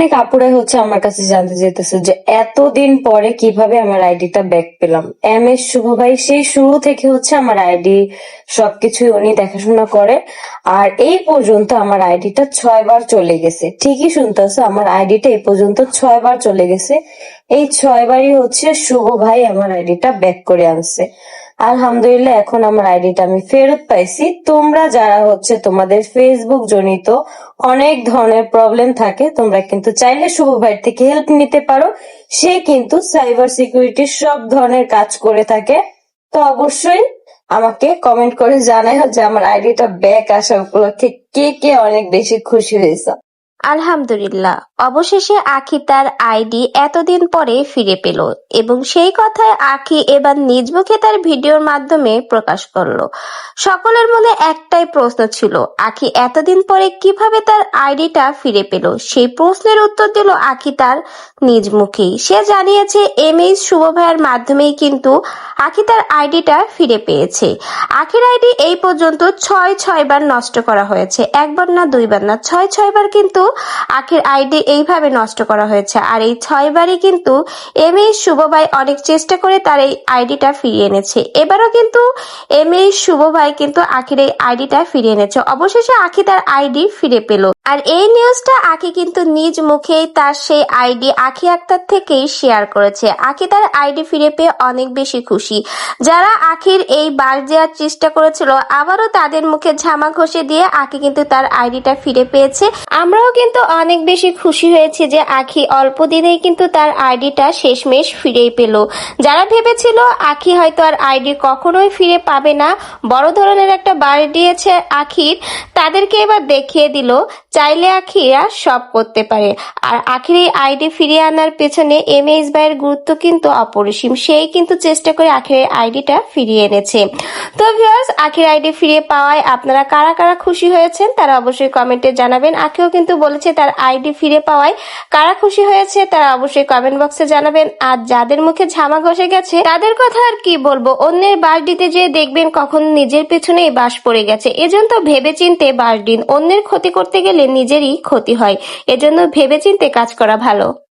অনেক আপুরাই হচ্ছে আমার কাছে জানতে চাইতেছে যে এতদিন পরে কীভাবে আমার আইডিটা ব্যাক পেলাম। এম এস শুভ ভাই, সেই শুরু থেকে হচ্ছে আমার আইডি উনি দেখাশোনা করে, আর এই পর্যন্ত আমার আইডিটা ছয় বার চলে গেছে। ঠিকই শুনতেছো, আমার আইডিটা এই পর্যন্ত ছয় বার চলে গেছে। এই ছয় বারই হচ্ছে শুভ ভাই আমার আইডিটা ব্যাক করে আনছে। আলহামদুলিল্লাহ, এখন আমার আইডিটা আমি ফেরত পাইছি। তোমরা যারা হচ্ছে তোমাদের ফেসবুক জনিত অনেক ধরনের প্রবলেম থাকে, তোমরা কিন্তু চাইলে শুভ ভাইয়ের থেকে হেল্প নিতে পারো। সে কিন্তু সাইবার সিকিউরিটির সব ধরনের কাজ করে থাকে। তো অবশ্যই আমাকে কমেন্ট করে জানাও যে আমার আইডিটা ব্যাক আসা উপলক্ষে কে কে অনেক বেশি খুশি হয়েছে। আলহামদুলিল্লাহ। অবশেষে আখি তার আইডি এতদিন পরে ফিরে পেল এবং সেই কথায় আখি এবার নিজ মুখে তার ভিডিওর মাধ্যমে প্রকাশ করল। সকলের মনে একটাই প্রশ্ন ছিল, আখি এতদিন পরে কীভাবে তার আইডিটা ফিরে পেল? সেই প্রশ্নের উত্তর দিল আখি তার নিজ মুখেই। সে জানিয়েছে এম এইচ শুভ ভাইয়ের মাধ্যমেই কিন্তু আখি তার আইডিটা ফিরে পেয়েছে। আখির আইডি এই পর্যন্ত ছয় ছয় বার নষ্ট করা হয়েছে। একবার না দুইবার না, ছয় ছয় বার কিন্তু আখির আইডি এইভাবে নষ্ট করা হয়েছে। আর এই ছয়বারই কিন্তু এম এ শুভ ভাই অনেক চেষ্টা করে তার এই আইডিটা ফিরিয়ে এনেছে। এবারও কিন্তু এম এ শুভ ভাই কিন্তু আখের এই আইডিটা ফিরিয়ে এনেছে। অবশেষে আখি তার আইডি ফিরে পেল। আর এই নিউজটা আখি কিন্তু নিজ মুখেই তার সেই আইডি আখি আক্তার থেকেই শেয়ার করেছে। আখি তার আইডি ফিরে পেয়ে অনেক বেশি খুশি। যারা আখির এই বার দেওয়ার চেষ্টা করেছিল, আবারও তাদের মুখে ঝামা ঘষে দিয়ে আখি কিন্তু তার আইডিটা ফিরে পেয়েছে। আমরাও কিন্তু অনেক বেশি খুশি হয়েছি যে আখি অল্প দিনেই কিন্তু তার আইডিটা শেষমেশ ফিরেই পেল। যারা ভেবেছিল আখি হয়তো আর আইডি কখনোই ফিরে পাবে না, বড় ধরনের একটা বার দিয়েছে আখির, তাদেরকে এবার দেখিয়ে দিল। চাইলে আখিরা সব করতে পারে। আর আখির এই আইডি ফিরিয়ে আনার পেছনে এম এইচ ভাইয়ের গুরুত্ব কিন্তু অপরিসীম। সেই কিন্তু চেষ্টা করে আখির আইডিটা ফিরিয়ে এনেছে। তো ভিউয়ার্স আখির আইডি ফিরিয়ে পাওয়ায় আপনারা কারা কারা খুশি হয়েছেন তারা অবশ্যই কমেন্টে জানাবেন। আখিও কিন্তু বলেছে তার আইডি ফিরে পাওয়ায় কারা খুশি হয়েছে তারা অবশ্যই কমেন্ট বক্সে জানাবেন। আর যাদের মুখে ঝামা ঘষে গেছে, তাদের কথা আর কি বলব? অন্যের বাস দিতে যেয়ে দেখবেন কখন নিজের পেছনেই বাস পড়ে গেছে। এজন্য ভেবে চিনতে বাস দিন অন্যের ক্ষতি করতে গেলে নিজেরই ক্ষতি হয়। এজন্য ভেবেচিন্তে কাজ করা ভালো।